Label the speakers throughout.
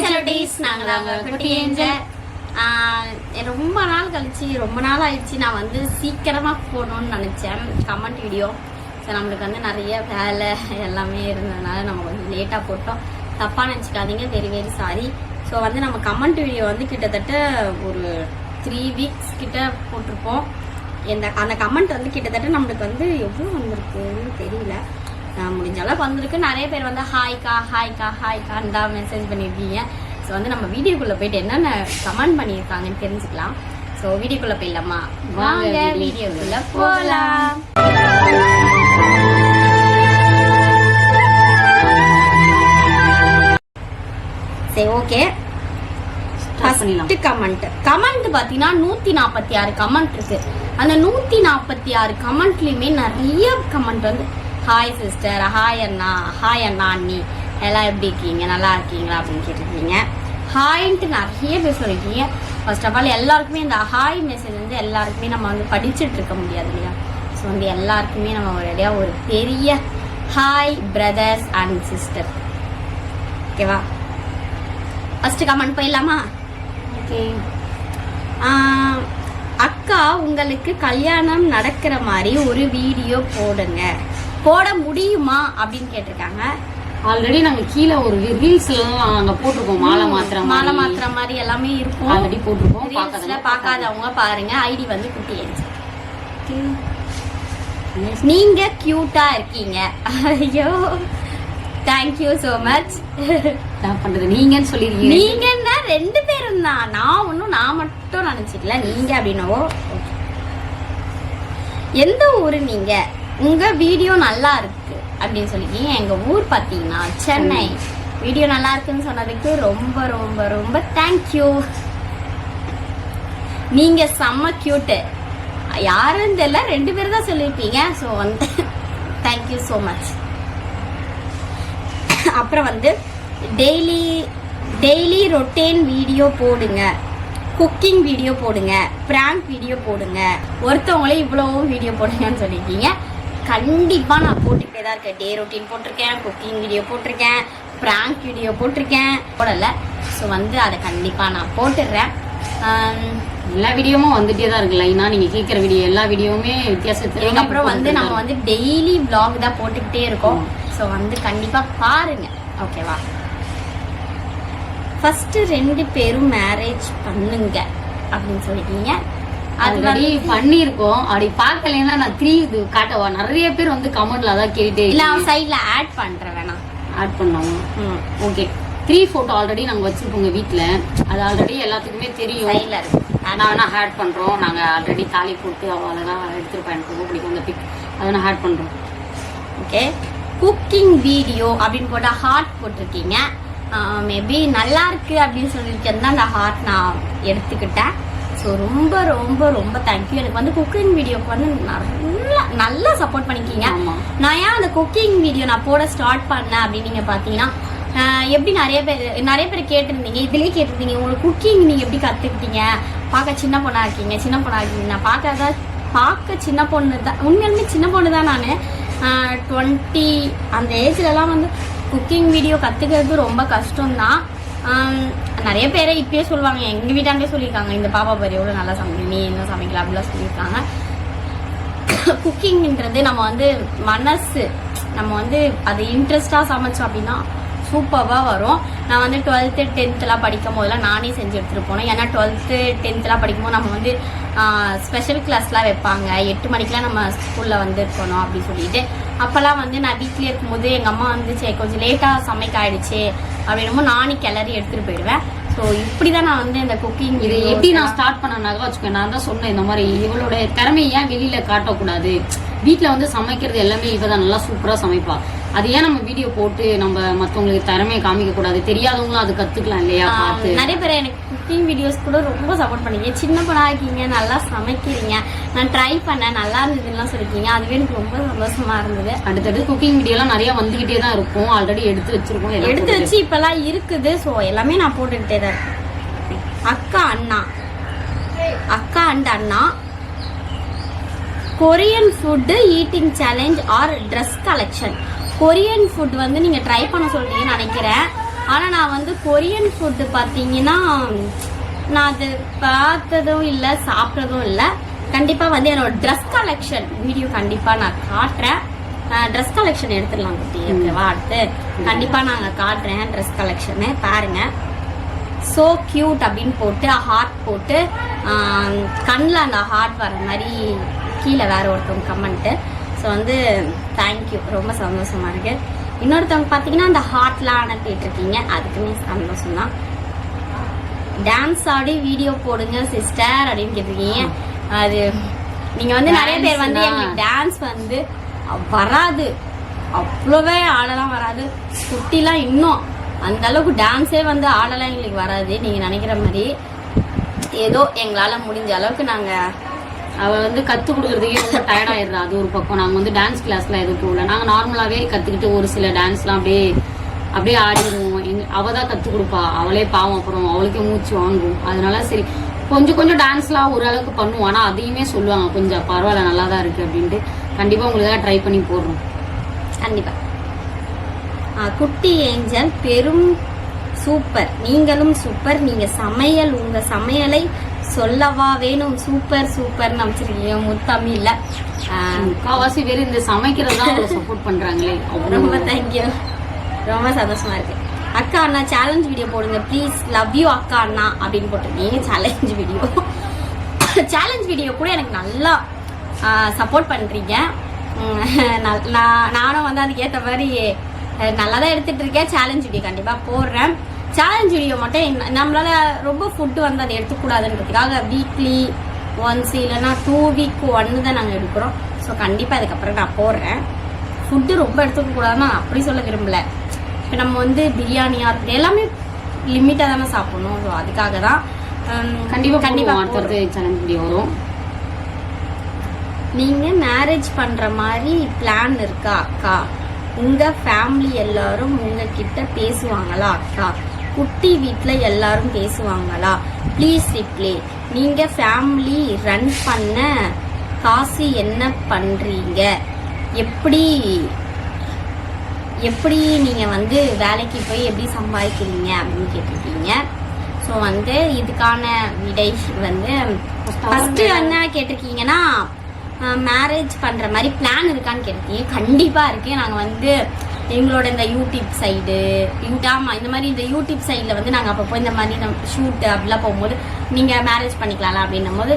Speaker 1: குட்டீஸ் நாங்கள் ரொம்ப நாள் கழிச்சு ரொம்ப நாள் ஆயிடுச்சு நான் வந்து சீக்கிரமாக போகணும்னு நினச்சேன் கமெண்ட் வீடியோ ஸோ நம்மளுக்கு வந்து நிறைய வேலை எல்லாமே இருந்ததுனால நம்ம கொஞ்சம் லேட்டாக போட்டோம் தப்பாக நினச்சிக்காதீங்க வெரி வெரி சாரி ஸோ வந்து நம்ம கமெண்ட் வீடியோ வந்து கிட்டத்தட்ட ஒரு த்ரீ வீக்ஸ் கிட்ட போட்டிருப்போம் இந்த அந்த கமெண்ட் வந்து கிட்டத்தட்ட நம்மளுக்கு வந்து எவ்வளோ வந்திருக்குன்னு தெரியல நான் முடிஞ்ச அளவுக்கு வந்திருக்கு நிறைய பேர் வந்து ஹாய்க்கா ஹாய்க்கா கா தான் மெசேஜ் பண்ணியிருக்கீங்க ஸோ வந்து நம்ம வீடியோக்குள்ளே போயிட்டு என்னென்ன கமெண்ட் பண்ணியிருக்காங்கன்னு தெரிஞ்சுக்கலாம் ஸோ வீடியோக்குள்ளே போயிடலாமா வாங்க வீடியோக்குள்ளே போகலாம் சரி ஓகே ஃபர்ஸ்ட் கமெண்ட் கமெண்ட் பார்த்தீங்கன்னா நூத்தி நாற்பத்தி ஆறு கமெண்ட் இருக்கு அந்த நூத்தி நாற்பத்தி ஆறு கமெண்ட்லயுமே நிறைய கமெண்ட் வந்து ஹாய் சிஸ்டர் ஹாய் அண்ணா ஹாய் அண்ணா அண்ணி எல்லாம் எப்படி இருக்கீங்க நல்லா இருக்கீங்களா அப்படின்னு கேட்டிருக்கீங்க ஹாய்ன்ட்டு நிறைய பேர் சொல்லியிருக்கீங்க ஃபர்ஸ்ட் ஆஃப் ஆல் எல்லாருக்குமே இந்த ஹாய் மெசேஜ் வந்து எல்லாருக்குமே நம்ம வந்து படிச்சுட்டு இருக்க முடியாது இல்லையா ஸோ வந்து எல்லாருக்குமே நம்ம ஒரேடியாக ஒரு பெரிய ஹாய் பிரதர்ஸ் அண்ட் சிஸ்டர் ஓகேவா ஃபஸ்ட்டு கமெண்ட் போயிடலாமா ஓகே அக்கா உங்களுக்கு கல்யாணம் நடக்கிற மாதிரி ஒரு வீடியோ போடுங்க போட முடியுமா அப்படின்னு கேட்டிருக்காங்க ஆல்ரெடி நாங்க கீழே ஒரு ரீல்ஸ்லாம் நாங்க போட்டிருக்கோம் மாலை மாத்திர மாலை மாத்திர மாதிரி எல்லாமே இருக்கும் ஆல்ரெடி போட்டிருக்கோம் ரீல்ஸ்ல பார்க்காதவங்க பாருங்க ஐடி வந்து குட்டி நீங்க கியூட்டா இருக்கீங்க ஐயோ தேங்க்யூ சோ மச் நான் பண்றது நீங்கன்னு சொல்லிருக்கீங்க நீங்கன்னா ரெண்டு பேரும் தான் நான் ஒன்றும் நான் மட்டும் நினைச்சிக்கல நீங்க அப்படின்னவோ எந்த ஊரு நீங்க உங்கள் வீடியோ நல்லா இருக்கு அப்படின்னு சொல்லிக்கீங்க எங்கள் ஊர் பார்த்தீங்கன்னா சென்னை வீடியோ நல்லா இருக்குன்னு சொன்னதுக்கு ரொம்ப ரொம்ப ரொம்ப தேங்க்யூ நீங்கள் செம்ம க்யூட்டு யாருன்னு தெரியல ரெண்டு பேர் தான் சொல்லியிருப்பீங்க ஸோ வந்து தேங்க்யூ ஸோ மச் அப்புறம் வந்து டெய்லி டெய்லி ரொட்டேன் வீடியோ போடுங்க குக்கிங் வீடியோ போடுங்க ப்ராங்க் வீடியோ போடுங்க ஒருத்தவங்களே இவ்வளோ வீடியோ போடுங்கன்னு சொல்லியிருக்கீங்க கண்டிப்பாக நான் போட்டுக்கிட்டே தான் இருக்கேன் டே ரொட்டீன் போட்டிருக்கேன் குக்கிங் வீடியோ போட்டிருக்கேன் ப்ராங்க் வீடியோ போட்டிருக்கேன் போடலை ஸோ வந்து அதை கண்டிப்பாக நான் போட்டுடுறேன் எல்லா வீடியோவும் வந்துகிட்டே தான் இருக்கு லைனாக நீங்கள் கேட்குற வீடியோ எல்லா வீடியோவுமே வித்தியாசத்துல அப்புறம் வந்து நம்ம வந்து டெய்லி வ்ளாக் தான் போட்டுக்கிட்டே இருக்கோம் ஸோ வந்து கண்டிப்பாக பாருங்கள் ஓகேவா ஃபஸ்ட்டு ரெண்டு பேரும் மேரேஜ் பண்ணுங்க அப்படின்னு சொல்லிட்டீங்க அது ஆல்ரெடி பண்ணியிருக்கோம் அப்படி பார்க்கலன்னா நான் த்ரீ இது காட்டவா நிறைய பேர் வந்து கமெண்ட்ல அதான் கேட்டுட்டே இல்லை அவன் சைடில் ஆட் பண்ணுறேன் வேணாம் ஆட் ம் ஓகே த்ரீ ஃபோட்டோ ஆல்ரெடி நாங்கள் வச்சுருக்கோங்க வீட்டில் அது ஆல்ரெடி எல்லாத்துக்குமே தெரியும் சைடில் இருக்குது நான் வேணால் ஆட் பண்ணுறோம் நாங்கள் ஆல்ரெடி தாலி போட்டு அவ்வளோதான் எடுத்துருப்பேன் எனக்கு ரொம்ப பிடிக்கும் அந்த பிக் அதை நான் ஆட் பண்ணுறோம் ஓகே குக்கிங் வீடியோ அப்படின்னு போட்டால் ஹார்ட் போட்டிருக்கீங்க மேபி நல்லா இருக்கு அப்படின்னு சொல்லியிருக்கேன் தான் அந்த ஹார்ட் நான் எடுத்துக்கிட்டேன் ஸோ ரொம்ப ரொம்ப ரொம்ப தேங்க்யூ எனக்கு வந்து குக்கிங் வீடியோக்கு வந்து நல்லா நல்லா சப்போர்ட் பண்ணிக்கிங்க நான் ஏன் அந்த குக்கிங் வீடியோ நான் போட ஸ்டார்ட் பண்ணேன் அப்படின்னு பார்த்தீங்கன்னா எப்படி நிறைய பேர் நிறைய பேர் கேட்டிருந்தீங்க இதுலேயே கேட்டிருந்தீங்க உங்களுக்கு குக்கிங் நீங்கள் எப்படி கற்றுக்கிட்டீங்க பார்க்க சின்ன பொண்ணாக இருக்கீங்க சின்ன பொண்ணாக இருக்கீங்க நான் பார்க்காத பார்க்க சின்ன பொண்ணு தான் உண்மையிலுமே சின்ன பொண்ணு தான் நான் டுவெண்ட்டி அந்த ஏஜ்லலாம் வந்து குக்கிங் வீடியோ கற்றுக்கிறது ரொம்ப கஷ்டம்தான் நிறைய பேரை இப்பயே சொல்லுவாங்க எங்கள் வீட்டாண்டே சொல்லியிருக்காங்க இந்த பாப்பா பேர் எவ்வளோ நல்லா சமைக்க நீ என்ன சமைக்கலாம் அப்படிலாம் சொல்லியிருக்காங்க குக்கிங்ன்றது நம்ம வந்து மனசு நம்ம வந்து அது இன்ட்ரெஸ்டாக சமைச்சோம் அப்படின்னா சூப்பராக வரும் நான் வந்து டுவெல்த்து டென்த்துலாம் படிக்கும் போதெல்லாம் நானே செஞ்சு எடுத்துகிட்டு போனோம் ஏன்னா டுவெல்த்து டென்த்துலாம் படிக்கும்போது நம்ம வந்து ஸ்பெஷல் கிளாஸ்லாம் வைப்பாங்க எட்டு மணிக்கெலாம் நம்ம ஸ்கூலில் வந்து இருக்கணும் அப்படின்னு சொல்லிட்டு அப்போல்லாம் வந்து நான் வீட்டிலே இருக்கும்போது எங்கள் அம்மா வந்துச்சு கொஞ்சம் லேட்டாக சமைக்க ஆயிடுச்சு அப்படின்னும்போது நானே கிளறி எடுத்துகிட்டு போயிடுவேன் ஸோ இப்படி தான் நான் வந்து இந்த குக்கிங் இது எப்படி நான் ஸ்டார்ட் பண்ணனாக்கா வச்சுக்கேன் நான் தான் சொன்னேன் இந்த மாதிரி இவளோட திறமையை ஏன் வெளியில் காட்டக்கூடாது வீட்டில் வந்து சமைக்கிறது எல்லாமே இவ தான் நல்லா சூப்பராக சமைப்பாள் அது ஏன் நம்ம வீடியோ போட்டு நம்ம மற்றவங்களுக்கு திறமையை காமிக்க கூடாது தெரியாதவங்களும் அது கத்துக்கலாம் இல்லையா பார்த்து நிறைய பேர் எனக்கு குக்கிங் வீடியோஸ் கூட ரொம்ப சப்போர்ட் பண்ணீங்க சின்ன பணம் ஆகிங்க நல்லா சமைக்கிறீங்க நான் ட்ரை பண்ணேன் நல்லா இருந்ததுலாம் சொல்லிருக்கீங்க அதுவே எனக்கு ரொம்ப சந்தோஷமா இருந்தது அடுத்தடுத்து குக்கிங் வீடியோலாம் நிறைய வந்துகிட்டே தான் இருக்கும் ஆல்ரெடி எடுத்து வச்சிருக்கோம் எடுத்து வச்சு இப்பெல்லாம் இருக்குது ஸோ எல்லாமே நான் போட்டுக்கிட்டே தான் இருக்கேன் அக்கா அண்ணா அக்கா அண்ட் அண்ணா Korean food eating challenge or dress collection Korean food வந்து நீங்கள் ட்ரை பண்ண சொல்றீங்க நினைக்கிறேன் ஆனால் நான் வந்து கொரியன் ஃபுட்டு பாத்தீங்கன்னா நான் அது பார்த்ததும் இல்லை சாப்பிட்டதும் இல்லை கண்டிப்பாக வந்து என்னோட ட்ரெஸ் கலெக்ஷன் வீடியோ கண்டிப்பாக நான் காட்டுறேன் ட்ரெஸ் கலெக்ஷன் எடுத்துடலாம் குட்டி ஓகேவா அடுத்து கண்டிப்பாக நாங்கள் காட்டுறேன் ட்ரெஸ் கலெக்ஷனு பாருங்கள் ஸோ க்யூட் அப்படின்னு போட்டு ஹார்ட் போட்டு கண்ணில் அந்த ஹார்ட் வர மாதிரி கீழே வேற ஒருத்தவங்க கமெண்ட்டு ஸோ வந்து தேங்க்யூ ரொம்ப சந்தோஷமா இருக்கு இன்னொருத்தவங்க பார்த்தீங்கன்னா அந்த ஹார்ட்லாம் இருக்கீங்க அதுக்குமே சந்தோஷம் தான் டான்ஸ் ஆடி வீடியோ போடுங்க சிஸ்டர் அப்படின்னு கேட்டிருக்கீங்க அது நீங்க வந்து நிறைய பேர் வந்து எங்களுக்கு டான்ஸ் வந்து வராது அவ்வளோவே ஆடலாம் வராது குட்டிலாம் இன்னும் அந்த அளவுக்கு டான்ஸே வந்து ஆடலாம் எங்களுக்கு வராது நீங்க நினைக்கிற மாதிரி ஏதோ எங்களால் முடிஞ்ச அளவுக்கு நாங்கள் அவள் வந்து கத்து கொடுக்குறதுக்கே ரொம்ப டயர்டாயிடுறா அது ஒரு பக்கம் நாங்க வந்து டான்ஸ் கிளாஸ்லாம் எதுவும் போகல நாங்க நார்மலாவே கத்துக்கிட்டு ஒரு சில டான்ஸ் எல்லாம் அப்படியே அப்படியே ஆடிடுவோம் எங் அவள் தான் கத்து கொடுப்பா அவளே பாவம் அப்புறம் அவளுக்கே மூச்சு வாங்குவோம் அதனால சரி கொஞ்சம் கொஞ்சம் டான்ஸ் எல்லாம் ஓரளவுக்கு பண்ணுவோம் ஆனா அதையுமே சொல்லுவாங்க கொஞ்சம் பரவாயில்ல நல்லா தான் இருக்கு அப்படின்ட்டு கண்டிப்பா உங்களுக்கு ட்ரை பண்ணி போடுறோம் கண்டிப்பா குட்டி ஏஞ்சல் பெரும் சூப்பர் நீங்களும் சூப்பர் நீங்க சமையல் உங்க சமையலை சொல்லவா வேணும் சூப்பர் சூப்பர்னு அமைச்சிருக்கீங்க முத்தமிழில் முக்கால்வாசி பேர் இந்த சமைக்கிறதா சப்போர்ட் பண்ணுறாங்களே ரொம்ப தேங்க்யூ ரொம்ப சந்தோஷமா இருக்கு அக்கா அண்ணா சேலஞ்ச் வீடியோ போடுங்க ப்ளீஸ் லவ் யூ அக்கா அண்ணா அப்படின்னு போட்டிருக்கீங்க சேலஞ்ச் வீடியோ சேலஞ்ச் வீடியோ கூட எனக்கு நல்லா சப்போர்ட் பண்ணுறீங்க நான் நானும் வந்து அதுக்கேற்ற மாதிரி நல்லா தான் எடுத்துகிட்டு இருக்கேன் சேலஞ்ச் வீடியோ கண்டிப்பாக போடுறேன் சேலஞ்ச் வீடியோ மட்டும் நம்மளால ரொம்ப ஃபுட்டு வந்து அதை எடுத்துக்கூடாதுன்றதுக்காக வீக்லி ஒன்ஸ் இல்லைன்னா டூ வீக் ஒன்று தான் நாங்கள் எடுக்கிறோம் ஸோ கண்டிப்பாக அதுக்கப்புறம் நான் போடுறேன் ஃபுட்டு ரொம்ப எடுத்துக்கக்கூடாதுன்னா அப்படி சொல்ல விரும்பல இப்போ நம்ம வந்து பிரியாணியாக எல்லாமே லிமிட்டாக தானே சாப்பிடணும் ஸோ அதுக்காக தான் கண்டிப்பாக கண்டிப்பாக அடுத்தடுத்து சேனல் வீடியோ வரும் நீங்கள் மேரேஜ் பண்ணுற மாதிரி பிளான் இருக்கா அக்கா உங்கள் ஃபேமிலி எல்லாரும் உங்ககிட்ட பேசுவாங்களா அக்கா குட்டி வீட்டில் எல்லாரும் பேசுவாங்களா ப்ளீஸ் ரிப்ளே நீங்கள் ஃபேமிலி ரன் பண்ண காசு என்ன பண்ணுறீங்க எப்படி எப்படி நீங்கள் வந்து வேலைக்கு போய் எப்படி சம்பாதிக்கிறீங்க அப்படின்னு கேட்டிருக்கீங்க ஸோ வந்து இதுக்கான விடை வந்து ஃபஸ்ட்டு என்ன கேட்டிருக்கீங்கன்னா மேரேஜ் பண்ணுற மாதிரி பிளான் இருக்கான்னு கேட்டிருக்கீங்க கண்டிப்பாக இருக்குது நாங்கள் வந்து எங்களோட இந்த யூடியூப் சைடு ஆமாம் இந்த மாதிரி இந்த யூடியூப் சைடில் வந்து நாங்கள் அப்பப்போ இந்த மாதிரி நம்ம ஷூட்டு அப்படிலாம் போகும்போது நீங்கள் மேரேஜ் பண்ணிக்கலாம் அப்படின்னும் போது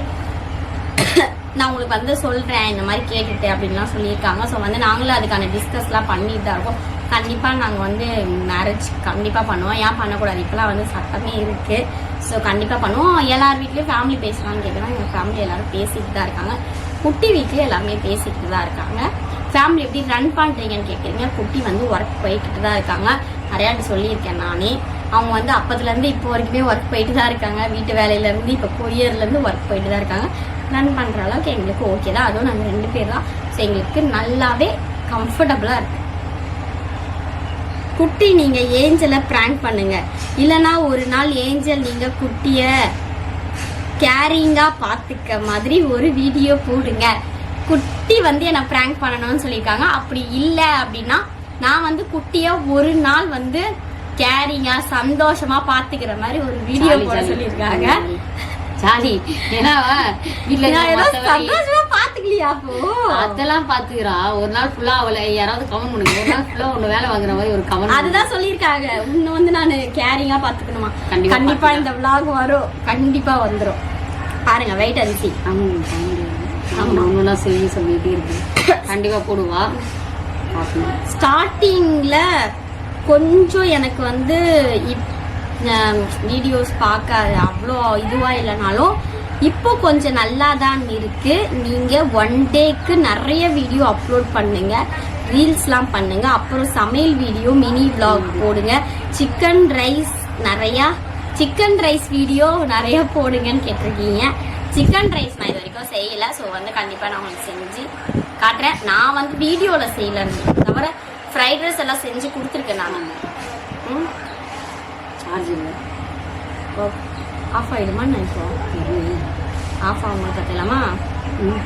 Speaker 1: நான் உங்களுக்கு வந்து சொல்கிறேன் இந்த மாதிரி கேட்டுட்டு அப்படின்லாம் சொல்லியிருக்காங்க ஸோ வந்து நாங்களும் அதுக்கான டிஸ்கஸ்லாம் பண்ணிட்டு தான் இருக்கோம் கண்டிப்பாக நாங்கள் வந்து மேரேஜ் கண்டிப்பாக பண்ணுவோம் ஏன் பண்ணக்கூடாது இப்போலாம் வந்து சட்டமே இருக்குது ஸோ கண்டிப்பாக பண்ணுவோம் எல்லார் வீட்லேயும் ஃபேமிலி பேசலாம்னு கேட்குறோம் எங்கள் ஃபேமிலி எல்லோரும் பேசிட்டு தான் இருக்காங்க குட்டி வீட்லேயும் எல்லாமே பேசிக்கிட்டு தான் இருக்காங்க ஃபேமிலி எப்படி ரன் பண்ணுறீங்கன்னு கேட்குறீங்க குட்டி வந்து ஒர்க் போய்கிட்டு தான் இருக்காங்க நிறையா சொல்லியிருக்கேன் நானே அவங்க வந்து அப்போதுலேருந்து இப்போ வரைக்குமே ஒர்க் போயிட்டு தான் இருக்காங்க வீட்டு வேலையிலேருந்து இப்போ கொரியர்லேருந்து ஒர்க் போயிட்டு தான் இருக்காங்க ரன் பண்ணுற அளவுக்கு எங்களுக்கு ஓகே தான் அதுவும் நாங்கள் ரெண்டு பேர் தான் எங்களுக்கு நல்லாவே கம்ஃபர்டபுளாக இருக்கு குட்டி நீங்கள் ஏஞ்சலை ப்ராங்க் பண்ணுங்கள் இல்லைனா ஒரு நாள் ஏஞ்சல் நீங்கள் குட்டியை கேரிங்காக பார்த்துக்க மாதிரி ஒரு வீடியோ போடுங்க குட் குட்டி வந்து என்ன ப்ராங்க் பண்ணணும்னு சொல்லியிருக்காங்க அப்படி இல்லை அப்படின்னா நான் வந்து குட்டியை ஒரு நாள் வந்து கேரிங்கா சந்தோஷமா பாத்துக்கிற மாதிரி ஒரு வீடியோ போட சொல்லியிருக்காங்க ஜாலி ஏன்னா சந்தோஷமா பாத்துக்கலையா அதெல்லாம் பாத்துக்கிறா ஒரு நாள் ஃபுல்லா அவளை யாராவது கவன் பண்ணுங்க ஒரு நாள் ஃபுல்லா ஒண்ணு வேலை வாங்குற மாதிரி ஒரு கவன் அதுதான் சொல்லியிருக்காங்க இன்னும் வந்து நான் கேரிங்கா பாத்துக்கணுமா கண்டிப்பா இந்த விளாக் வரும் கண்டிப்பா வந்துடும் பாருங்க வெயிட் அரிசி நாங்களும் செய்ய சொல்லிகிட்டே இருக்கேன் கண்டிப்பாக போடுவா ஸ்டார்டிங்கில் கொஞ்சம் எனக்கு வந்து இப் வீடியோஸ் பார்க்க அவ்வளோ இதுவாக இல்லைனாலும் இப்போ கொஞ்சம் நல்லா தான் இருக்குது நீங்கள் ஒன் டேக்கு நிறைய வீடியோ அப்லோட் பண்ணுங்கள் ரீல்ஸ்லாம் பண்ணுங்கள் அப்புறம் சமையல் வீடியோ மினி விளாக் போடுங்க சிக்கன் ரைஸ் நிறையா சிக்கன் ரைஸ் வீடியோ நிறையா போடுங்கன்னு கேட்டிருக்கீங்க சிக்கன் ரைஸ் நான் இது வரைக்கும் செய்யலை ஸோ வந்து கண்டிப்பாக நான் உங்களுக்கு செஞ்சு காட்டுறேன் நான் வந்து வீடியோவில் செய்யலன்னு தவிர ஃப்ரைட் ரைஸ் எல்லாம் செஞ்சு கொடுத்துருக்கேன் நான் ம் சார்ஜிங் ஆஃப் ஆகிடுமா நான் இப்போ ஆஃப் ஆகும்போது பார்த்துக்கலாமா ம்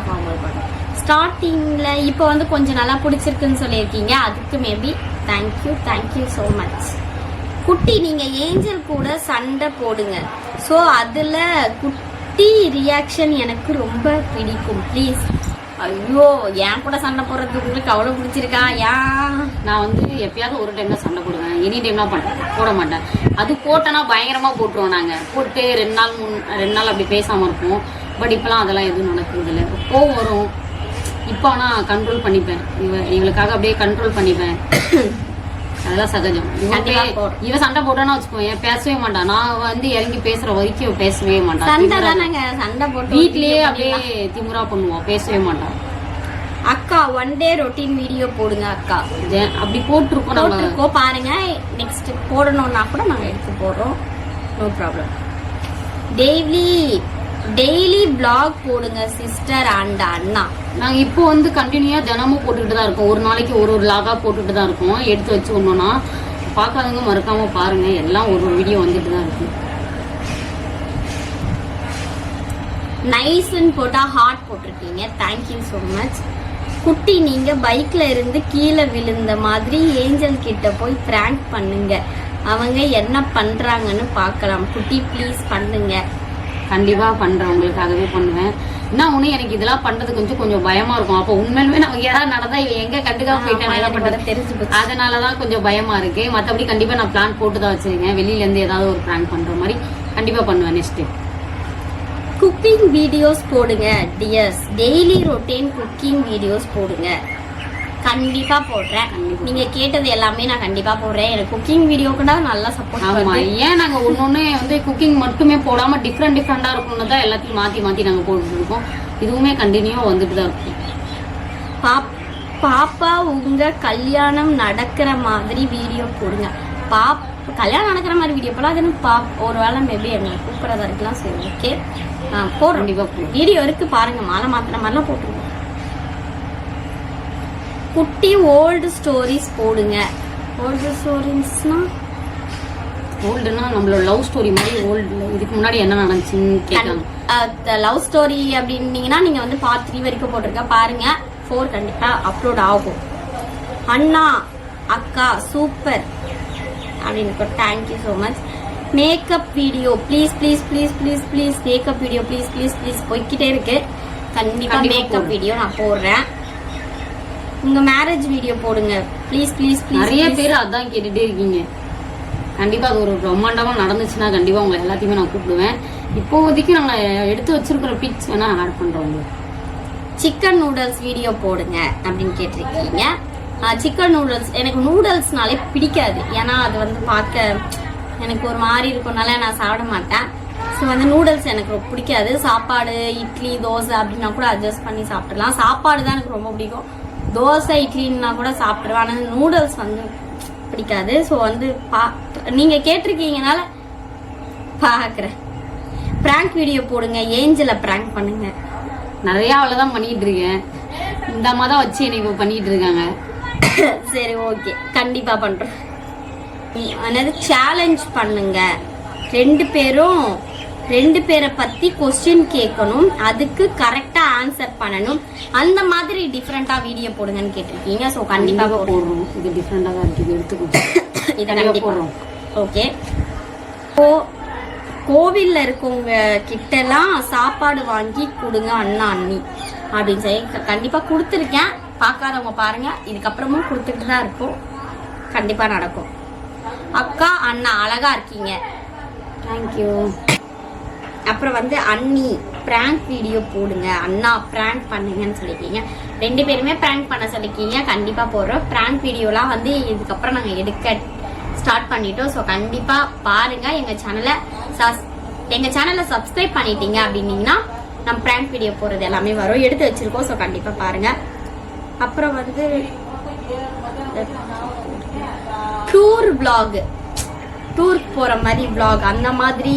Speaker 1: ஆஃப் ஆகும்போது பார்த்தேன் ஸ்டார்டிங்கில் இப்போ வந்து கொஞ்சம் நல்லா பிடிச்சிருக்குன்னு சொல்லியிருக்கீங்க அதுக்கு maybe thank you thank you so much குட்டி நீங்கள் ஏஞ்சல் கூட சண்டை போடுங்க ஸோ அதில் குட்டி டீ ரியாக்ஷன் எனக்கு ரொம்ப பிடிக்கும் ப்ளீஸ் ஐயோ என் கூட சண்டை போடுறது உங்களுக்கு அவ்வளோ பிடிச்சிருக்கா ஏன் நான் வந்து எப்பயாவது ஒரு டைம் தான் சண்டை போடுவேன் எனி டைம்லாம் பண்ண போட மாட்டேன் அது போட்டேன்னா பயங்கரமாக போட்டுருவோம் நாங்கள் போட்டு ரெண்டு நாள் மூணு ரெண்டு நாள் அப்படி பேசாமல் இருப்போம் பட் இப்போலாம் அதெல்லாம் எதுவும் நடக்கிறது இல்லை கோவம் வரும் இப்போ ஆனால் கண்ட்ரோல் பண்ணிப்பேன் இவ எங்களுக்காக அப்படியே கண்ட்ரோல் பண்ணிப்பேன் அதெல்லாம் சகஜம் இவ சண்டை வச்சுக்கோ என் பேசவே மாட்டான் நான் வந்து இறங்கி பேசுற வரைக்கும் பேசவே மாட்டான் சண்டை தானங்க சண்டை போட்டு வீட்லயே அப்படியே திமுறா பண்ணுவோம் பேசவே மாட்டான் அக்கா ஒன் டே ரொட்டீன் வீடியோ போடுங்க அக்கா அப்படி போட்டிருக்கோம் போட்டிருக்கோம் பாருங்க நெக்ஸ்ட் போடணும்னா கூட நாங்கள் எடுத்து போடுறோம் no problem daily daily vlog போடுங்க சிஸ்டர் அண்ட் அண்ணா நாங்கள் இப்போ வந்து கண்டினியூவாக தினமும் போட்டுக்கிட்டு தான் இருக்கோம் ஒரு நாளைக்கு ஒரு ஒரு லாகாக போட்டுட்டு தான் இருக்கோம் எடுத்து வச்சு ஒன்றுனா பார்க்காதவங்க மறக்காமல் பாருங்கள் எல்லாம் ஒரு ஒரு வீடியோ வந்துட்டு தான் இருக்கும் நைஸ்ன்னு போட்டால் ஹார்ட் போட்டிருக்கீங்க தேங்க்யூ ஸோ மச் குட்டி நீங்கள் பைக்கில் இருந்து கீழே விழுந்த மாதிரி ஏஞ்சல் கிட்ட போய் பிராங்க் பண்ணுங்க அவங்க என்ன பண்ணுறாங்கன்னு பார்க்கலாம் குட்டி ப்ளீஸ் பண்ணுங்க கண்டிப்பாக பண்ணுறவங்களுக்காகவே பண்ணுவேன் என்ன ஒன்று எனக்கு இதெல்லாம் பண்ணுறது கொஞ்சம் கொஞ்சம் பயமாக இருக்கும் அப்போ உண்மையிலுமே நம்ம ஏதாவது நடந்தா இல்லை எங்கே கண்டுக்காம போயிட்டேன் தெரிஞ்சு அதனால தான் கொஞ்சம் பயமாக இருக்கு மற்றபடி கண்டிப்பாக நான் பிளான் போட்டு தான் வச்சிருக்கேன் வெளியிலேருந்து ஏதாவது ஒரு பிளான் பண்ணுற மாதிரி கண்டிப்பாக பண்ணுவேன் நெக்ஸ்ட்டு குக்கிங் வீடியோஸ் போடுங்க dears daily routine cooking videos போடுங்க கண்டிப்பா போடுறேன் நீங்க கேட்டது எல்லாமே நான் கண்டிப்பா போடுறேன் எனக்கு குக்கிங் வீடியோக்கு தான் நல்லா சப்போர்ட் ஆமா ஏன் நாங்க ஒன்னொன்னு வந்து குக்கிங் மட்டுமே போடாம டிஃப்ரெண்ட் டிஃப்ரெண்டா இருக்கும்னு தான் எல்லாத்தையும் மாத்தி மாத்தி நாங்க போட்டுருக்கோம் இருக்கோம் இதுவுமே கண்டினியூவா வந்துட்டு தான் இருக்கும் பாப் பாப்பா உங்க கல்யாணம் நடக்கிற மாதிரி வீடியோ போடுங்க பாப் கல்யாணம் நடக்கிற மாதிரி வீடியோ போல அது பாப் ஒரு வேளை மேபி எங்களை கூப்பிட்றதா இருக்கலாம் சரி ஓகே போடுறோம் வீடியோ இருக்கு பாருங்க மாலை மாத்திர மாதிரிலாம் போட்டுருவோம் குட்டி ஓல்டு ஸ்டோரிஸ் போடுங்க ஓல்டு ஸ்டோரிஸ்னா ஓல்டுனா நம்மளோட லவ் ஸ்டோரி மாதிரி ஓல்டு இதுக்கு முன்னாடி என்ன நடந்துச்சுன்னு கேட்கணும் லவ் ஸ்டோரி அப்படின்னீங்கன்னா நீங்கள் வந்து பார்ட் த்ரீ வரைக்கும் போட்டிருக்க பாருங்க ஃபோர் கண்டிப்பாக அப்லோட் ஆகும் அண்ணா அக்கா சூப்பர் அப்படின்னு thank you so much makeup video please please please please please makeup video please please please போய்கிட்டே இருக்கு கண்டிப்பாக மேக்கப் வீடியோ நான் போடுறேன் உங்க மேரேஜ் வீடியோ போடுங்க ப்ளீஸ் ப்ளீஸ் நிறைய பேர் அதான் கேட்டுட்டே இருக்கீங்க கண்டிப்பா அது ஒரு பிரம்மாண்டமா நடந்துச்சுன்னா கண்டிப்பா உங்களை எல்லாத்தையுமே நான் கூப்பிடுவேன் இப்போதைக்கு நாங்க எடுத்து வச்சிருக்கிற பிக்ஸ் வேணா ஆட் பண்றோம் சிக்கன் நூடுல்ஸ் வீடியோ போடுங்க அப்படின்னு கேட்டிருக்கீங்க சிக்கன் நூடுல்ஸ் எனக்கு நூடுல்ஸ்னாலே பிடிக்காது ஏன்னா அது வந்து பார்க்க எனக்கு ஒரு மாதிரி இருக்கும்னால நான் சாப்பிட மாட்டேன் ஸோ வந்து நூடுல்ஸ் எனக்கு ரொம்ப பிடிக்காது சாப்பாடு இட்லி தோசை அப்படின்னா கூட அட்ஜஸ்ட் பண்ணி சாப்பிடலாம் சாப்பாடு தான் எனக்கு ரொம்ப பிடிக்கும் தோசை இட்லின்னா கூட சாப்பிடுவேன் ஆனால் நூடுல்ஸ் வந்து பிடிக்காது ஸோ வந்து பா நீங்கள் கேட்டிருக்கீங்கனால பார்க்குறேன் ப்ராங்க் வீடியோ போடுங்க ஏஞ்சலை ப்ராங்க் பண்ணுங்க நிறையா அவ்வளோதான் தான் இருக்கேன் இந்த மாதிரி தான் வச்சு எனக்கு பண்ணிகிட்டு இருக்காங்க சரி ஓகே கண்டிப்பாக பண்ணுறோம் என்னது சேலஞ்ச் பண்ணுங்க ரெண்டு பேரும் ரெண்டு பேரை பற்றி கொஸ்டின் கேட்கணும் அதுக்கு கரெக்டாக ஆன்சர் பண்ணணும் அந்த மாதிரி டிஃப்ரெண்ட்டாக வீடியோ போடுங்கன்னு கேட்டிருக்கீங்க ஸோ கண்டிப்பாக போடுறோம் இது டிஃப்ரெண்ட்டாக தான் இருக்குது இதை போடுறோம் ஓகே கோ கோவிலில் இருக்கவங்க கிட்டலாம் சாப்பாடு வாங்கி கொடுங்க அண்ணா அண்ணி அப்படின்னு சொல்லி கண்டிப்பாக கொடுத்துருக்கேன் பார்க்காதவங்க பாருங்கள் இதுக்கப்புறமும் கொடுத்துட்டு தான் இருக்கும் கண்டிப்பாக நடக்கும் அக்கா அண்ணா அழகாக இருக்கீங்க தேங்க்யூ அப்புறம் வந்து அண்ணி ப்ராங்க் வீடியோ போடுங்க அண்ணா ப்ராங்க் பண்ணுங்கன்னு சொல்லிக்கீங்க ரெண்டு பேருமே ப்ராங்க் பண்ண சொல்லிக்கீங்க கண்டிப்பாக போடுறோம் பிராங்க் வீடியோலாம் வந்து இதுக்கப்புறம் நாங்கள் எடுக்க ஸ்டார்ட் பண்ணிட்டோம் ஸோ கண்டிப்பாக பாருங்கள் எங்கள் சேனலை சஸ் எங்கள் சேனலை சப்ஸ்கிரைப் பண்ணிட்டீங்க அப்படின்னீங்கன்னா நம்ம ப்ராங்க் வீடியோ போடுறது எல்லாமே வரும் எடுத்து வச்சுருக்கோம் ஸோ கண்டிப்பாக பாருங்கள் அப்புறம் வந்து டூர் பிளாக் டூருக்கு போகிற மாதிரி பிளாக் அந்த மாதிரி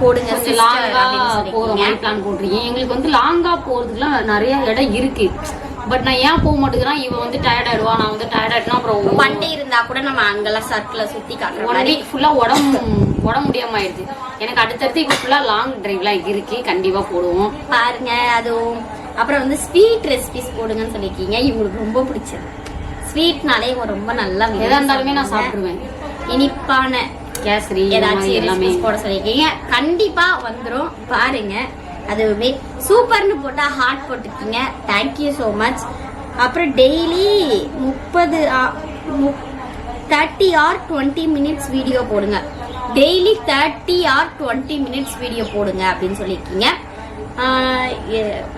Speaker 1: போடுங்க போகிற மாதிரி பிளான் போட்டிருக்கீங்க எங்களுக்கு வந்து லாங்காக போகிறதுக்குலாம் நிறைய இடம் இருக்குது பட் நான் ஏன் போக மாட்டேங்கிறான் இவன் வந்து டயர்ட் ஆயிடுவா நான் வந்து டயர்ட் ஆயிடுனா அப்புறம் மண்டே இருந்தா கூட நம்ம அங்கெல்லாம் சர்க்கிள சுத்தி காட்டுற மாதிரி ஃபுல்லா உடம்பு உடம்பு முடியாம ஆயிடுது எனக்கு அடுத்தடுத்து இப்போ ஃபுல்லா லாங் டிரைவ்லாம் இருக்கு கண்டிப்பா போடுவோம் பாருங்க அதுவும் அப்புறம் வந்து ஸ்வீட் ரெசிபிஸ் போடுங்கன்னு சொல்லியிருக்கீங்க இவங்களுக்கு ரொம்ப பிடிச்சது ஸ்வீட்னாலே இவன் ரொம்ப நல்லா எதா இருந்தாலுமே நான் சாப்பிடுவேன் இனிப்பான கேசரி ஏதாச்சும் எல்லாமே போட சொல்லியிருக்கீங்க கண்டிப்பா வந்துடும் பாருங்க அது சூப்பர்னு போட்டா ஹார்ட் போட்டுக்கீங்க தேங்க்யூ ஸோ மச் அப்புறம் டெய்லி முப்பது thirty or twenty minutes video போடுங்க daily thirty or twenty minutes video போடுங்க அப்படின்னு சொல்லியிருக்கீங்க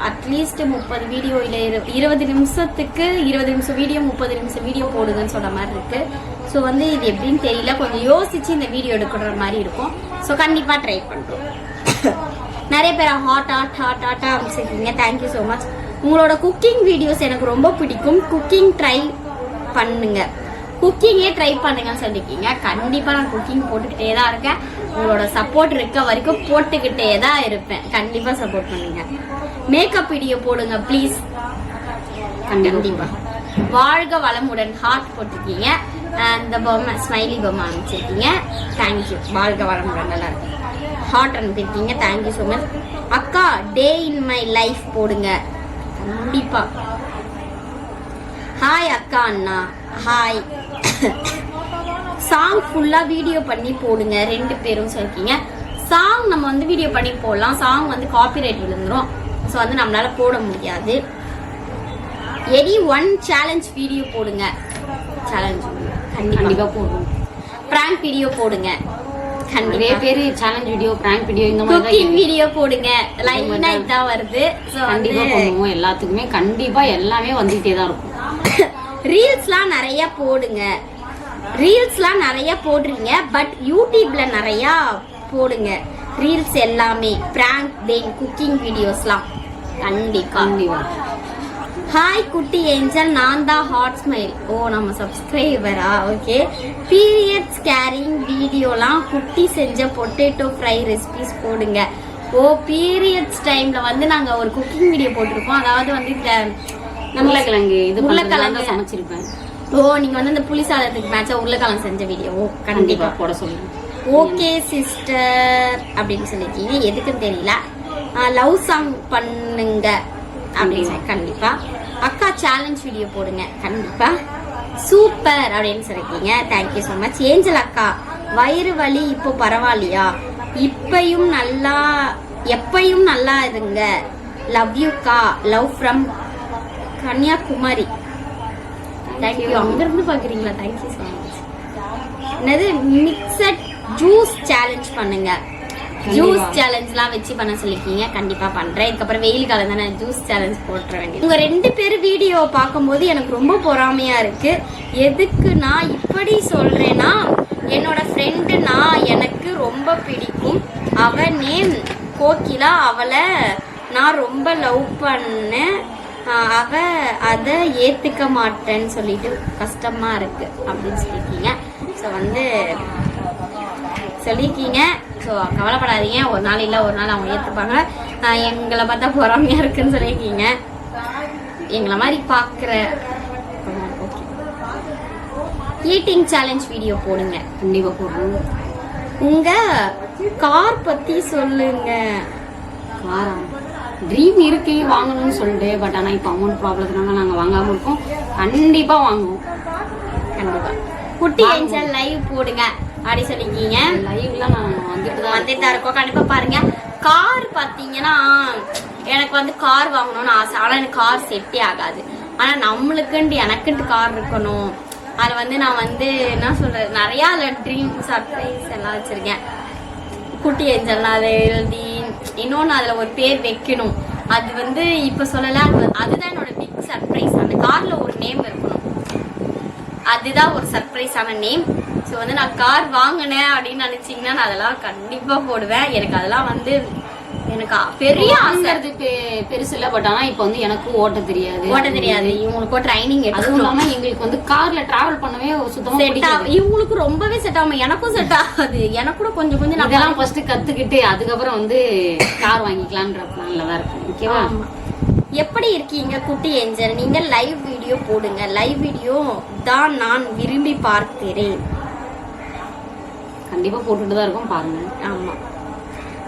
Speaker 1: அட்லீஸ்ட் முப்பது வீடியோ இல்லை இருபது நிமிஷத்துக்கு இருபது நிமிஷம் வீடியோ முப்பது நிமிஷம் வீடியோ போடுங்கன்னு சொன்ன மாதிரி இருக்குது ஸோ வந்து இது எப்படின்னு தெரியல கொஞ்சம் யோசிச்சு இந்த வீடியோ எடுக்கிற மாதிரி இருக்கும் ஸோ கண்டிப்பாக ட்ரை பண்ணுறோம் நிறைய பேர் ஹாட் ஹாட் ஹாட் ஹாட்டாக அமைச்சிருக்கீங்க தேங்க்யூ ஸோ மச் உங்களோட குக்கிங் வீடியோஸ் எனக்கு ரொம்ப பிடிக்கும் குக்கிங் ட்ரை பண்ணுங்க குக்கிங்கே ட்ரை பண்ணுங்கன்னு சொல்லியிருக்கீங்க கண்டிப்பாக நான் குக்கிங் போட்டுக்கிட்டே தான் இருக்கேன் உங்களோட சப்போர்ட் இருக்க வரைக்கும் போட்டுக்கிட்டே தான் இருப்பேன் கண்டிப்பாக சப்போர்ட் பண்ணுங்க மேக்கப் வீடியோ போடுங்க ப்ளீஸ் கண்டிப்பாக வாழ்க வளமுடன் ஹார்ட் போட்டிருக்கீங்க இந்த பொம்மை ஸ்மைலி பொம்மை அனுப்பிச்சிருக்கீங்க தேங்க்யூ வாழ்க வளமுடன் நல்லா இருக்கு ஹார்ட் அனுப்பியிருக்கீங்க தேங்க்யூ ஸோ மச் அக்கா டே இன் மை லைஃப் போடுங்க கண்டிப்பாக ஹாய் அக்கா அண்ணா ஹாய் சாங் ஃபுல்லாக வீடியோ பண்ணி போடுங்க ரெண்டு பேரும் சொல்லிருக்கீங்க சாங் நம்ம வந்து வீடியோ பண்ணி போடலாம் சாங் வந்து காப்பிரைட் விழுந்துடும் ஸோ வந்து நம்மளால் போட முடியாது எனி ஒன் சேலஞ்ச் வீடியோ போடுங்க சேலஞ்ச் கண்டிப்பா போடுவோம் பிராங்க் வீடியோ போடுங்க நிறைய பேர் சேலஞ்ச் வீடியோ பிராங்க் வீடியோ இந்த மாதிரி குக்கிங் வீடியோ போடுங்க லைனா இதான் வருது கண்டிப்பா பண்ணுவோம் எல்லாத்துக்குமே கண்டிப்பா எல்லாமே வந்துகிட்டே தான் இருக்கும் ரீல்ஸ்லாம் நிறைய போடுங்க ரீல்ஸ்லாம் நிறைய போடுறீங்க பட் யூடியூப்ல நிறையா போடுங்க ரீல்ஸ் எல்லாமே பிராங்க் தென் குக்கிங் வீடியோஸ்லாம் கண்டிப்பாக ஹாய் குட்டி ஏஞ்சல் நான் தான் ஹாட் ஸ்மைல் ஓ நம்ம சப்ஸ்கிரைபரா ஓகே பீரியட்ஸ் கேரிங் வீடியோலாம் குட்டி செஞ்ச பொட்டேட்டோ ஃப்ரை ரெசிபிஸ் போடுங்க ஓ பீரியட்ஸ் டைமில் வந்து நாங்கள் ஒரு குக்கிங் வீடியோ போட்டிருக்கோம் அதாவது வந்து இந்த உருளைக்கிழங்கு இது உருளைக்கிழங்கு சமைச்சிருப்பேன் ஓ நீங்கள் வந்து இந்த புளி சாதத்துக்கு மேட்சாக உருளைக்கிழங்கு செஞ்ச வீடியோ ஓ கண்டிப்பாக போட சொல்லுங்கள் ஓகே சிஸ்டர் அப்படின்னு சொல்லியிருக்கீங்க எதுக்குன்னு தெரியல லவ் சாங் பண்ணுங்க அப்படின்னு கண்டிப்பாக அக்கா சேலஞ்ச் வீடியோ போடுங்க கண்டிப்பாக சூப்பர் அப்படின்னு சொல்லிருக்கீங்க தேங்க்யூ ஸோ மச் ஏஞ்சல் அக்கா வயிறு வலி இப்போ பரவாயில்லையா இப்பையும் நல்லா எப்பையும் நல்லா இருங்க லவ் யூ கா லவ் ஃப்ரம் கன்னியாகுமரி தேங்க்யூ அங்கேருந்து பார்க்குறீங்களா தேங்க்யூ ஸோ மச் என்னது மிக்சட் ஜூஸ் சேலஞ்ச் பண்ணுங்கள் ஜூஸ் சேலஞ்ச்லாம் வச்சு பண்ண சொல்லிருக்கீங்க கண்டிப்பாக பண்ணுறேன் இதுக்கப்புறம் வெயில் காலம் தானே ஜூஸ் சேலஞ்ச் போட்டுற வேண்டிய உங்கள் ரெண்டு பேரும் வீடியோ பார்க்கும்போது எனக்கு ரொம்ப பொறாமையாக இருக்குது எதுக்கு நான் இப்படி சொல்கிறேன்னா என்னோட ஃப்ரெண்டு நான் எனக்கு ரொம்ப பிடிக்கும் அவ நேம் கோகிலா அவளை நான் ரொம்ப லவ் பண்ணேன் அவ அதை ஏற்றுக்க மாட்டேன்னு சொல்லிட்டு கஷ்டமாக இருக்குது அப்படின்னு சொல்லியிருக்கீங்க ஸோ வந்து சொல்லியிருக்கீங்க ஸோ கவலைப்படாதீங்க ஒரு நாள் இல்லை ஒரு நாள் அவங்க ஏற்றுப்பாங்க எங்களை பார்த்தா பொறாமையாக இருக்குன்னு சொல்லியிருக்கீங்க எங்களை மாதிரி பார்க்குற ஈட்டிங் சேலஞ்ச் வீடியோ போடுங்க கண்டிப்பாக போடுங்க உங்கள் கார் பற்றி சொல்லுங்க காரா ட்ரீம் இருக்கு வாங்கணும்னு சொல்லிட்டு பட் ஆனால் இப்போ அமௌண்ட் ப்ராப்ளத்தினால நாங்கள் வாங்காமல் இருக்கோம் கண்டிப்பாக வாங்குவோம் கண்டிப்பாக குட்டி ஏஞ்சல் லைவ் போடுங்க அப்படி சொல்லிக்கிங்க லைவ்லாம் நான் வந்துட்டு வந்துட்டு தான் இருக்கோம் கண்டிப்பாக பாருங்க கார் பார்த்தீங்கன்னா எனக்கு வந்து கார் வாங்கணும்னு ஆசை ஆனால் எனக்கு கார் செட்டே ஆகாது ஆனால் நம்மளுக்குன்ட்டு எனக்குன்ட்டு கார் இருக்கணும் அதில் வந்து நான் வந்து என்ன சொல்கிறது நிறையா அதில் ட்ரீம் சர்ப்ரைஸ் எல்லாம் வச்சுருக்கேன் குட்டி ஏஞ்சல்லாம் அதை எழுதி இன்னொன்று அதில் ஒரு பேர் வைக்கணும் அது வந்து இப்போ சொல்லலை அதுதான் என்னோட பிக் சர்ப்ரைஸ் அந்த காரில் ஒரு நேம் இருக்கணும் அதுதான் ஒரு சர்ப்ரைஸான நேம் ஸோ வந்து நான் கார் வாங்கினேன் அப்படின்னு நினச்சிங்கன்னா நான் அதெல்லாம் கண்டிப்பாக போடுவேன் எனக்கு அதெல்லாம் வந்து எனக்கு பெரிய ஆசைங்கிறது பெருசு இல்லை பட் ஆனால் இப்போ வந்து எனக்கும் ஓட்ட தெரியாது ஓட்ட தெரியாது இவங்களுக்கும் ட்ரைனிங் அதுவும் இல்லாமல் எங்களுக்கு வந்து காரில் ட்ராவல் பண்ணவே சுத்தமாக செட் ஆகும் இவங்களுக்கு ரொம்பவே செட் ஆகும் எனக்கும் செட் ஆகாது எனக்கு கூட கொஞ்சம் கொஞ்சம் நான் இதெல்லாம் ஃபர்ஸ்ட் கற்றுக்கிட்டு அதுக்கப்புறம் வந்து கார் வாங்கிக்கலான்ற பிளானில் தான் இருக்கும் ஓகேவா எப்படி இருக்கீங்க குட்டி ஏஞ்சல் நீங்கள் லைவ் வீடியோ போடுங்க லைவ் வீடியோ தான் நான் விரும்பி பார்க்கிறேன் கண்டிப்பாக போட்டுட்டு தான் இருக்கும் பாருங்கள் ஆமாம்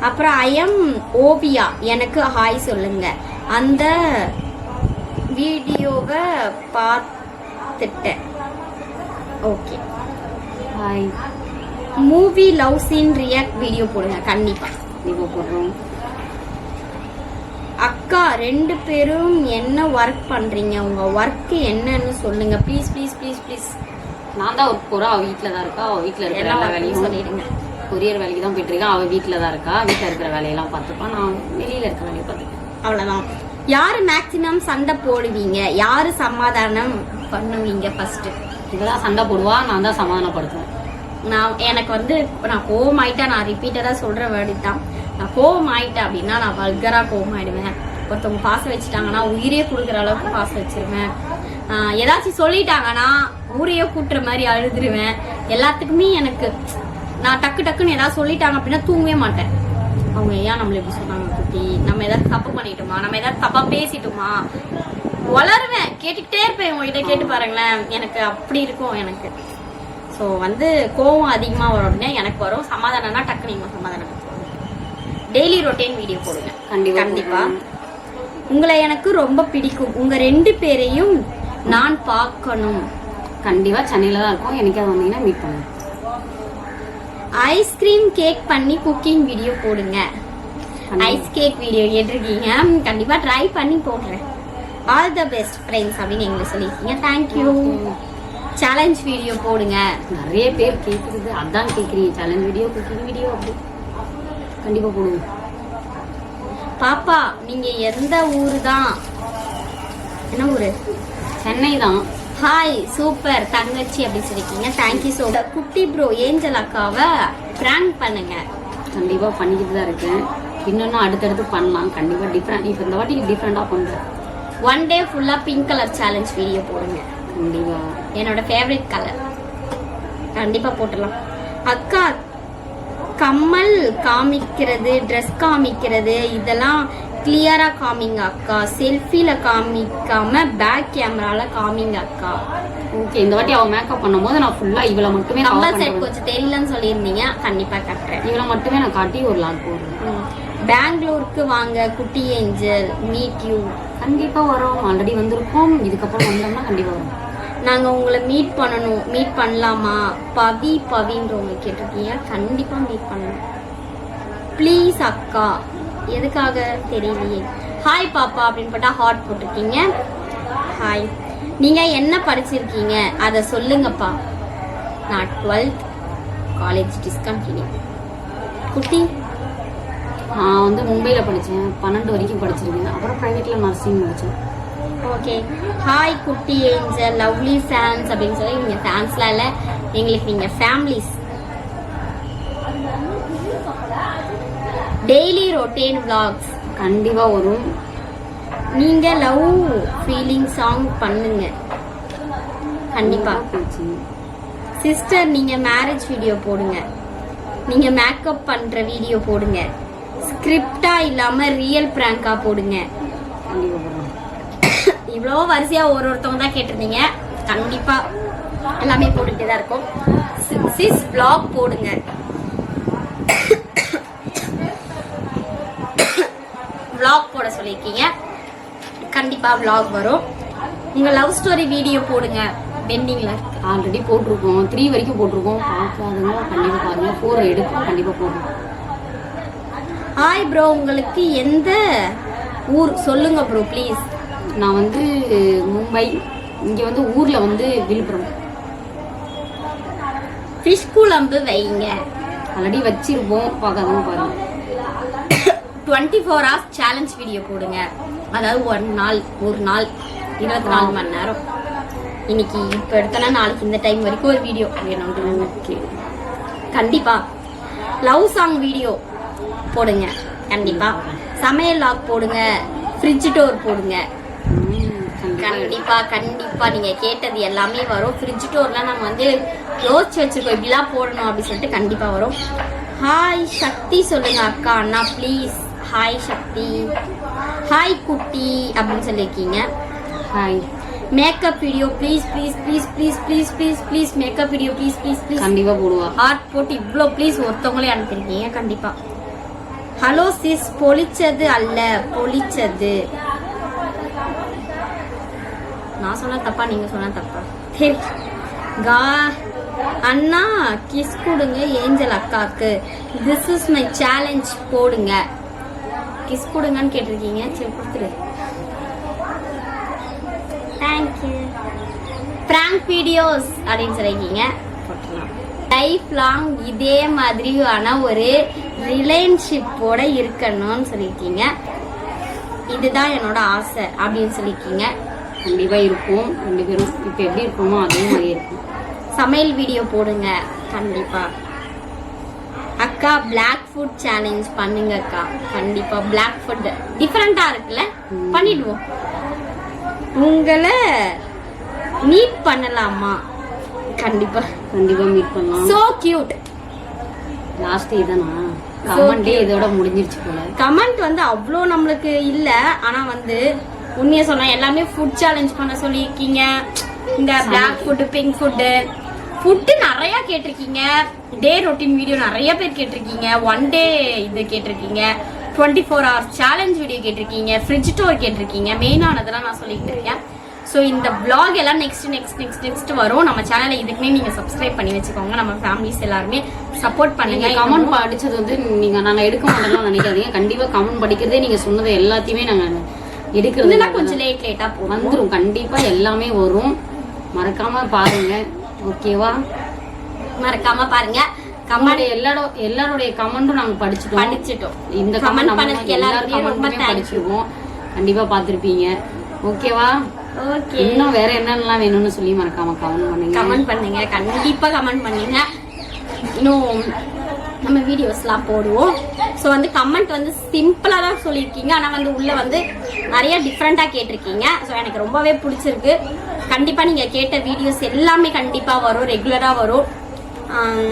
Speaker 1: அப்புறம் ஐஎம் ஓபியா எனக்கு ஹாய் சொல்லுங்க அந்த வீடியோவை பார்த்துட்டேன் okay hi movie love scene react video போடுங்க கண்டிப்பா வீடியோ போடுறோம் அக்கா ரெண்டு பேரும் என்ன ஒர்க் பண்ணுறீங்க உங்கள் ஒர்க்கு என்னன்னு சொல்லுங்கள் ப்ளீஸ் ப்ளீஸ் ப்ளீஸ் ப்ளீஸ் நான் தான் ஒர்க் போகிறேன் அவள் வீட்டில் தான் இருக்கா அவள் வீட்டில் இருக்கிற எல்லா வேலையும் சொல்லிடுங்க கொரியர் வேலைக்கு தான் போயிட்டு இருக்கா அவள் வீட்டில் தான் இருக்கா வீட்டில் இருக்கிற வேலையெல்லாம் பார்த்துப்பான் நான் வெளியில் இருக்க வேலையை பார்த்துப்பேன் அவ்வளோதான் யார் மேக்ஸிமம் சண்டை போடுவீங்க யார் சமாதானம் பண்ணுவீங்க ஃபர்ஸ்ட் இதெல்லாம் சண்டை போடுவா நான் தான் சமாதானப்படுத்துவேன் நான் எனக்கு வந்து நான் கோவம் ஆயிட்டா நான் ரிப்பீட்டடா சொல்கிற வேர்டு தான் நான் கோவம் ஆயிட்டேன் அப்படின்னா நான் வல்கரா கோவம் ஆயிடுவேன் ஒருத்தவங்க பாச வச்சுட்டாங்கன்னா உயிரே கொடுக்குற அளவுக்கு பாச வச்சிருவேன் ஏதாச்சும் சொல்லிட்டாங்கன்னா ஊரையே கூட்டுற மாதிரி அழுதுருவேன் எல்லாத்துக்குமே எனக்கு நான் டக்கு டக்குன்னு ஏதாவது சொல்லிட்டாங்க அப்படின்னா தூங்கவே மாட்டேன் அவங்க ஏன் நம்மள எப்படி சொன்னாங்க குட்டி நம்ம ஏதாவது தப்பு பண்ணிட்டோமா நம்ம ஏதாவது தப்பா பேசிட்டோமா வளருவேன் கேட்டுக்கிட்டே இருப்பேன் உங்ககிட்ட கேட்டு பாருங்களேன் எனக்கு அப்படி இருக்கும் எனக்கு ஸோ வந்து கோவம் அதிகமாக வரும் எனக்கு வரும் சமாதானம்னா டக்கு நீங்கள் சமாதானம் டெய்லி ரொட்டீன் வீடியோ போடுங்க கண்டிப்பாக கண்டிப்பாக உங்களை எனக்கு ரொம்ப பிடிக்கும் உங்கள் ரெண்டு பேரையும் நான் பார்க்கணும் கண்டிப்பாக சென்னையில தான் இருக்கும் அது வந்தீங்கன்னா மீட் பண்ணுங்க ஐஸ்கிரீம் கேக் பண்ணி குக்கிங் வீடியோ போடுங்க ஐஸ் கேக் வீடியோ கேட்டிருக்கீங்க கண்டிப்பாக ட்ரை பண்ணி போடுறேன் ஆல் த பெஸ்ட் ஃப்ரெண்ட்ஸ் அப்படின்னு எங்களுக்கு சொல்லியிருக்கீங்க தேங்க்யூ சேலஞ்ச் வீடியோ போடுங்க நிறைய பேர் கேட்குறது அதான் கேட்குறீங்க சேலஞ்ச் வீடியோ குக்கிங் வீடியோ அப்படி கண்டிப்பாக போடுங்க பாப்பா நீங்கள் எந்த ஊர் தான் என்ன ஊர் சென்னை தான் ஹாய் சூப்பர் தங்கச்சி அப்படின்னு சொல்லியிருக்கீங்க தேங்க்யூ ஸோ குட்டி ப்ரோ ஏஞ்சல் அக்காவை பிராங்க் பண்ணுங்க கண்டிப்பாக பண்ணிக்கிட்டு தான் இருக்கேன் இன்னொன்னும் அடுத்தடுத்து பண்ணலாம் கண்டிப்பாக டிஃப்ரெண்ட் இப்போ இந்த வாட்டி டிஃப்ரெண்டாக பண்ணுறேன் ஒன் டே ஃபுல்லாக பிங்க் கலர் சேலஞ்ச் வீடியோ போடுங்க கண்டிப்பாக என்னோட ஃபேவரட் கலர் கண்டிப்பாக போட்டுடலாம் அக்கா கம்மல் காமிக்கிறது ட்ரெஸ் காமிக்கிறது இதெல்லாம் கிளியரா காமிங்க அக்கா செல்ஃபியில் காமிக்காம பேக் கேமராவில் காமிங்க அக்கா ஓகே இந்த வாட்டி அவ மேக்கப் பண்ணும்போது நான் ஃபுல்லாக இவ்வளோ மட்டுமே நம்ம செட் கொஞ்சம் தெரியலன்னு சொல்லியிருந்தீங்க கண்டிப்பாக கட்டுறேன் இவ்வளோ மட்டுமே நான் காட்டி ஒரு லாக் போடுறேன் பெங்களூருக்கு வாங்க குட்டி ஏஞ்சல் மீட் யூ கண்டிப்பாக வரோம் ஆல்ரெடி வந்திருக்கோம் இதுக்கப்புறம் வந்தோம்னா கண்டிப்பாக வரும் நாங்கள் உங்களை மீட் பண்ணணும் மீட் பண்ணலாமா பவி பவின்றவங்க கேட்டிருக்கீங்க கண்டிப்பாக மீட் பண்ணணும் ப்ளீஸ் அக்கா எதுக்காக தெரியலையே ஹாய் பாப்பா அப்படின்னு பார்த்தா ஹார்ட் போட்டிருக்கீங்க ஹாய் நீங்கள் என்ன படிச்சிருக்கீங்க அதை சொல்லுங்கப்பா நான் டுவெல்த் காலேஜ் டிஸ்கண்டினியூ குட்டி நான் வந்து மும்பையில் படித்தேன் பன்னெண்டு வரைக்கும் படிச்சிருக்கேன் அப்புறம் ப்ரைவேட்டில் நர்சிங் படித்தேன் ஓகே ஹாய் குட்டி ஏஞ்சல் லவ்லி ஃபேன்ஸ் அப்படின்னு சொல்லி நீங்கள் ஃபேன்ஸ்லாம் இல்லை எங்களுக்கு நீங்கள் ஃபேமிலிஸ் டெய்லி ரொட்டீன் விளாக்ஸ் கண்டிப்பாக வரும் நீங்கள் லவ் ஃபீலிங் சாங் பண்ணுங்க கண்டிப்பாக சிஸ்டர் நீங்கள் மேரேஜ் வீடியோ போடுங்க நீங்கள் மேக்கப் பண்ணுற வீடியோ போடுங்க ஸ்கிரிப்டாக இல்லாமல் ரியல் ப்ராங்காக போடுங்க இவ்வளோ வரிசையாக ஒரு ஒருத்தவங்க தான் கேட்டிருந்தீங்க கண்டிப்பாக எல்லாமே போட்டுகிட்டே தான் இருக்கும் சிஸ் பிளாக் போடுங்க விளாக் போட சொல்லியிருக்கீங்க கண்டிப்பாக விளாக் வரும் உங்கள் லவ் ஸ்டோரி வீடியோ போடுங்க பெண்டிங்கில் ஆல்ரெடி போட்டிருக்கோம் த்ரீ வரைக்கும் போட்டிருக்கோம் பார்க்காதுங்க கண்டிப்பாக பாருங்க ஃபோர் எடுப்போம் கண்டிப்பாக போடுவோம் ஹாய் ப்ரோ உங்களுக்கு எந்த ஊர் சொல்லுங்க ப்ரோ ப்ளீஸ் நான் வந்து மும்பை இங்கே வந்து ஊரில் வந்து விழுப்புரம் ஃபிஷ் குழம்பு வைங்க ஆல்ரெடி வச்சிருப்போம் பார்க்காதவங்க பாருங்கள் twenty four hours challenge video போடுங்க அதாவது ஒரு நாள் ஒரு நாள் இருபத்தி நாலு மணி நேரம் இன்னைக்கு இப்போ எடுத்தோன்னா நாளைக்கு இந்த டைம் வரைக்கும் ஒரு வீடியோ வேணும் கண்டிப்பாக லவ் சாங் வீடியோ போடுங்க கண்டிப்பாக சமையல் லாக் போடுங்க ஃப்ரிட்ஜ் டோர் போடுங்க கண்டிப்பா கண்டிப்பா நீங்க கேட்டது எல்லாமே வரும் ஃப்ரிட்ஜ் டோர்லாம் நம்ம வந்து யோசிச்சு வச்சிருக்கோம் இப்படிலாம் போடணும் அப்படின்னு சொல்லிட்டு கண்டிப்பா வரும் ஹாய் சக்தி சொல்லுங்க அக்கா அண்ணா ப்ளீஸ் ஹாய் சக்தி ஹாய் குட்டி அப்படின்னு சொல்லியிருக்கீங்க hi makeup video please please please please please please please makeup video please please please கண்டிப்பாக போடுவோம் ஹார்ட் போட்டு இவ்வளோ ப்ளீஸ் ஒருத்தவங்களே அனுப்பியிருக்கீங்க கண்டிப்பாக ஹலோ சிஸ் பொழிச்சது அல்ல பொழிச்சது நான் சொன்னா தப்பா நீங்கள் சொன்னா தப்பா கா அண்ணா கிஸ் கொடுங்க ஏஞ்சல் அக்காவுக்கு திஸ் இஸ் மை சேலஞ்ச் போடுங்க கிஸ் கொடுங்கன்னு கேட்டிருக்கீங்க சரி கொடுத்துரு தேங்க்யூ ப்ராங்க் வீடியோஸ் அப்படின்னு சொல்லியிருக்கீங்க போட்டுலாம் லைஃப் லாங் இதே மாதிரியான ஒரு ரிலேஷன்ஷிப்போட இருக்கணும்னு சொல்லியிருக்கீங்க இதுதான் என்னோட ஆசை அப்படின்னு சொல்லியிருக்கீங்க கண்டிப்பாக இருக்கும் ரெண்டு பேரும் இப்போ எப்படி இருக்குமோ அதே மாதிரி இருக்கும் சமையல் வீடியோ போடுங்க கண்டிப்பாக அக்கா பிளாக் ஃபுட் சேலஞ்ச் பண்ணுங்க அக்கா கண்டிப்பா பிளாக் ஃபுட் டிஃப்ரெண்டா இருக்குல்ல பண்ணிடுவோம் உங்களை மீட் பண்ணலாமா கண்டிப்பா கண்டிப்பா மீட் பண்ணலாம் சோ கியூட் லாஸ்ட் இதானா கமெண்டே இதோட முடிஞ்சிருச்சு போல கமெண்ட் வந்து அவ்வளோ நம்மளுக்கு இல்லை ஆனா வந்து உண்மையா சொன்னா எல்லாமே ஃபுட் சேலஞ்ச் பண்ண சொல்லியிருக்கீங்க இந்த black food pink food food நிறையா கேட்டிருக்கீங்க டே ரொட்டீன் வீடியோ நிறைய பேர் கேட்டிருக்கீங்க ஒன் டே இது கேட்டிருக்கீங்க twenty four hours challenge video கேட்டிருக்கீங்க ஃப்ரிட்ஜ் டோர் கேட்டிருக்கீங்க மெயினானதெல்லாம் நான் சொல்லிக்கிட்டு இருக்கேன் ஸோ இந்த பிளாக் எல்லாம் நெக்ஸ்ட் நெக்ஸ்ட் நெக்ஸ்ட் நெக்ஸ்ட் வரும் நம்ம சேனலை இதுக்குமே நீங்க சப்ஸ்கிரைப் பண்ணி வச்சுக்கோங்க நம்ம ஃபேமிலிஸ் எல்லாருமே சப்போர்ட் பண்ணுங்க கமெண்ட் படிச்சது வந்து நீங்க நாங்க எடுக்க மாட்டோம்னு நினைக்காதீங்க கண்டிப்பா கமெண்ட் படிக்கிறதே நீங்க சொன்னது எல்லாத்தையுமே நாங்க எடுக்கிறதுனா கொஞ்சம் லேட் லேட்டா போகும் வந்துடும் கண்டிப்பா எல்லாமே வரும் மறக்காம பாருங்க ஓகேவா மறக்காம பாருங்க கமெண்ட் எல்லாரும் எல்லாருடைய கமெண்ட்டும் நாங்க படிச்சுட்டோம் படிச்சுட்டோம் இந்த கமெண்ட் பண்ணதுக்கு எல்லாரும் ரொம்ப படிச்சிருவோம் கண்டிப்பா பாத்திருப்பீங்க ஓகேவா ஓகே இன்னும் வேற என்னென்னலாம் வேணும்னு சொல்லி மறக்காம கமெண்ட் பண்ணுங்க கமெண்ட் பண்ணுங்க கண்டிப்பா கமெண்ட் பண்ணுங்க இன்னும் நம்ம வீடியோஸ்லாம் போடுவோம் ஸோ வந்து கமெண்ட் வந்து சிம்பிளாக தான் சொல்லியிருக்கீங்க ஆனால் வந்து உள்ளே வந்து நிறைய டிஃப்ரெண்ட்டாக கேட்டிருக்கீங்க ஸோ எனக்கு ரொம்பவே பிடிச்சிருக்கு கண்டிப்பாக நீங்கள் கேட்ட வீடியோஸ் எல்லாமே கண்டிப்பாக வரும் ரெகுலராக வரும்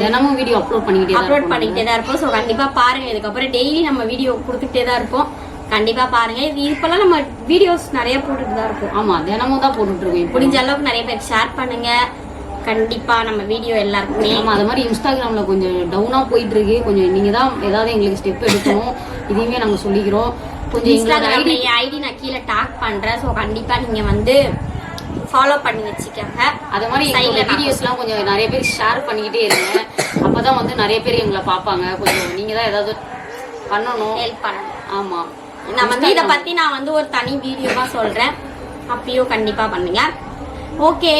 Speaker 1: தினமும் வீடியோ அப்லோட் பண்ணிக்கிட்டே அப்லோட் பண்ணிக்கிட்டே தான் இருப்போம் ஸோ கண்டிப்பாக பாருங்கள் இதுக்கப்புறம் டெய்லி நம்ம வீடியோ கொடுத்துக்கிட்டே தான் இருப்போம் கண்டிப்பா பாருங்க இது இப்பெல்லாம் நம்ம வீடியோஸ் நிறைய போட்டுட்டு தான் இருக்கும் ஆமா தினமும் தான் போட்டுட்டு இருக்கோம் முடிஞ்ச அளவுக்கு நிறைய பேர் ஷேர் பண்ணுங்க கண்டிப்பா நம்ம வீடியோ எல்லாருக்குமே ஆமா அது மாதிரி இன்ஸ்டாகிராம்ல கொஞ்சம் டவுனா போயிட்டு இருக்கு கொஞ்சம் நீங்க தான் ஏதாவது எங்களுக்கு ஸ்டெப் எடுக்கணும் இதையுமே நாங்க சொல்லிக்கிறோம் கொஞ்சம் இன்ஸ்டாகிராம் ஐடி நான் கீழே டாக் பண்றேன் ஸோ கண்டிப்பா நீங்க வந்து ஃபாலோ பண்ணி வச்சுக்கோங்க அது மாதிரி எங்களோட வீடியோஸ்லாம் கொஞ்சம் நிறைய பேர் ஷேர் பண்ணிக்கிட்டே இருங்க அப்போ தான் வந்து நிறைய பேர் எங்களை பார்ப்பாங்க கொஞ்சம் நீங்கள் தான் ஏதாவது பண்ணணும் ஹெல்ப் பண்ணணும் ஆமாம் நான் வந்து இதை பற்றி நான் வந்து ஒரு தனி வீடியோவாக சொல்கிறேன் அப்பயும் கண்டிப்பாக பண்ணுங்க ஓகே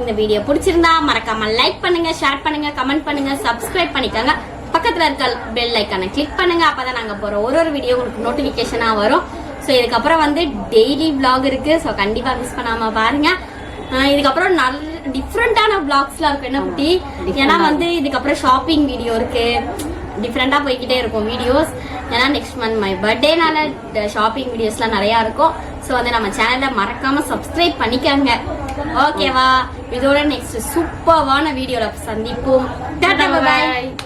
Speaker 1: இந்த வீடியோ பிடிச்சிருந்தா மறக்காம லைக் பண்ணுங்க ஷேர் பண்ணுங்க கமெண்ட் பண்ணுங்க சப்ஸ்கிரைப் பண்ணிக்கோங்க பக்கத்தில் இருக்க பெல் ஐக்கானை கிளிக் பண்ணுங்க அப்பதான் நாங்கள் போற ஒரு ஒரு வீடியோ உங்களுக்கு நோட்டிஃபிகேஷனாக வரும் ஸோ இதுக்கப்புறம் வந்து டெய்லி விளாக் இருக்குது ஸோ கண்டிப்பாக மிஸ் பண்ணாமல் பாருங்கள் இதுக்கப்புறம் நல்ல டிஃப்ரெண்ட்டான விளாக்ஸ்லாம் இருக்கும் என்ன குட்டி ஏன்னா வந்து இதுக்கப்புறம் ஷாப்பிங் வீடியோ இருக்குது டிஃப்ரெண்ட்டாக போய்கிட்டே இருக்கும் வீடியோஸ் ஏன்னா நெக்ஸ்ட் மந்த் மை பர்த்டேனால ஷாப்பிங் வீடியோஸ்லாம் நிறையா இருக்கும் ஸோ வந்து நம்ம சேனலை மறக்காமல் சப்ஸ்கிரைப் பண்ணிக்கோங்க ஓகேவா இதோட நெக்ஸ்ட் சூப்பர்வான வீடியோவில் சந்திப்போம் பாய்